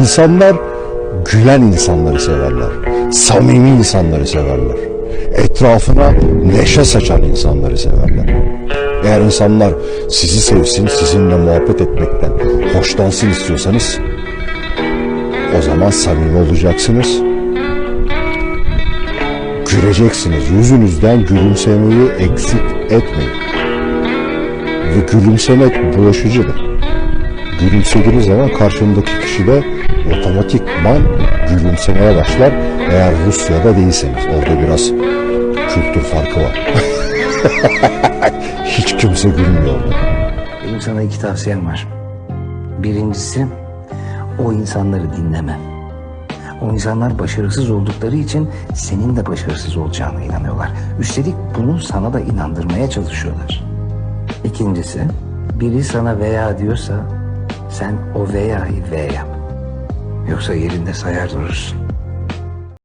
İnsanlar gülen insanları severler. Samimi insanları severler. Etrafına neşe saçan insanları severler. Eğer insanlar sizi sevsin, sizinle muhabbet etmekten hoşlansın istiyorsanız o zaman samimi olacaksınız. Güleceksiniz. Yüzünüzden gülümsemeyi eksik etmeyin. Ve gülümsemek bulaşıcıdır. Gülümsediğiniz zaman karşındaki kişi de otomatikman gülümsemeye başlar. Eğer Rusya'da değilseniz. Orada biraz kültür farkı var. Hiç kimse gülmüyor. Benim sana iki tavsiyem var. Birincisi o insanları dinleme. O insanlar başarısız oldukları için senin de başarısız olacağına inanıyorlar. Üstelik bunu sana da inandırmaya çalışıyorlar. İkincisi biri sana veya diyorsa sen o veya'yı V yap. Yoksa yerinde sayar durursun.